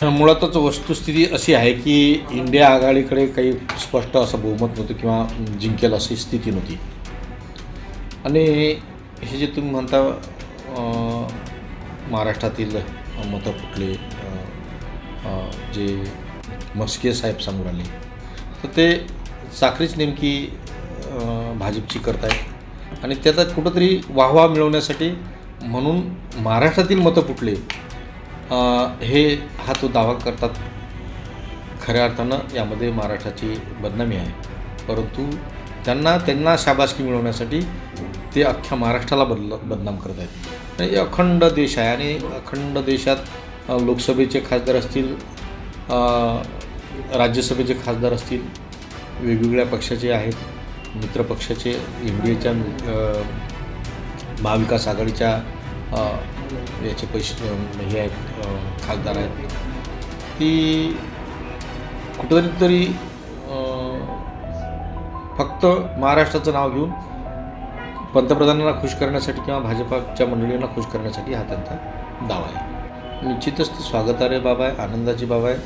मुळातच वस्तुस्थिती अशी आहे की इंडिया आघाडीकडे काही स्पष्ट असं बहुमत नव्हतं किंवा जिंकेल अशी स्थिती नव्हती. आणि हे जे तुम्ही म्हणता महाराष्ट्रातील मतं फुटले जे मस्के साहेब समोर आले तर ते साखरीच नेमकी भाजपची भाजपची आहेत आणि त्याचा कुठंतरी वाहवा मिळवण्यासाठी म्हणून महाराष्ट्रातील मतं फुटले हे हा तो दावा करतात. खऱ्या अर्थानं यामध्ये महाराष्ट्राची बदनामी आहे. परंतु त्यांना त्यांना शाबासकी मिळवण्यासाठी ते अख्ख्या महाराष्ट्राला बदल बदनाम करत आहेत. आणि अखंड देश आहे आणि अखंड देशात लोकसभेचे खासदार असतील राज्यसभेचे खासदार असतील वेगवेगळ्या पक्षाचे आहेत मित्रपक्षाचे एन डी एच्या महाविकास आघाडीच्या म्हणजे याचे पैसे हे आहेत खासदार आहेत. ती कुठंतरी तरी फक्त महाराष्ट्राचं नाव घेऊन पंतप्रधानांना खुश करण्यासाठी किंवा भाजपाच्या मंडळींना खुश करण्यासाठी हा त्यांचा दावा आहे. निश्चितच ती स्वागतार्ह बाब आहे आनंदाची बाब आहे.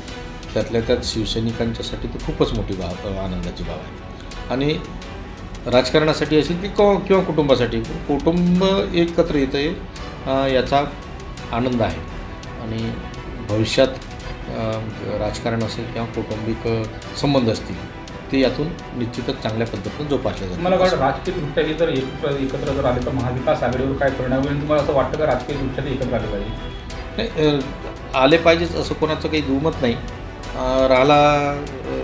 त्यातल्या त्यात शिवसैनिकांच्यासाठी ती खूपच मोठी बाब आनंदाची बाब आहे. आणि राजकारणासाठी असेल की किंवा कुटुंबासाठी कुटुंब एकत्र येतं आहे याचा आनंद आहे. आणि भविष्यात राजकारण असेल किंवा कौटुंबिक संबंध असतील ते यातून निश्चितच चांगल्या पद्धतीने जोपासले मला जातात वाटतं राजकीय दृष्ट्या हे जर एकत्र एकत्र जर आले तर महाविकास आघाडीवर काय परिणाम होईल? तुम्हाला असं वाटतं का राजकीय दृष्ट्या ते एकत्र आले पाहिजे? नाही, आले पाहिजेच असं कोणाचं काही दुमत नाही. राहिला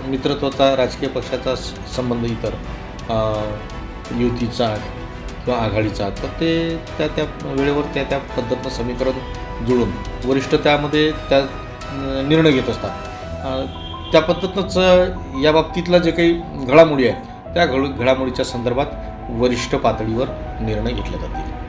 मित्रत्वाचा राजकीय पक्षाचा संबंध इतर युतीचा किंवा आघाडीचा तर ते त्या त्या वेळेवर त्या त्या पद्धतीनं समीकरण जुळून वरिष्ठ त्यामध्ये त्या निर्णय घेत असतात. त्या पद्धतीनंच या बाबतीतला जे काही घडामोडी आहेत त्या घड घडामोडीच्या संदर्भात वरिष्ठ पातळीवर निर्णय घेतले जातील.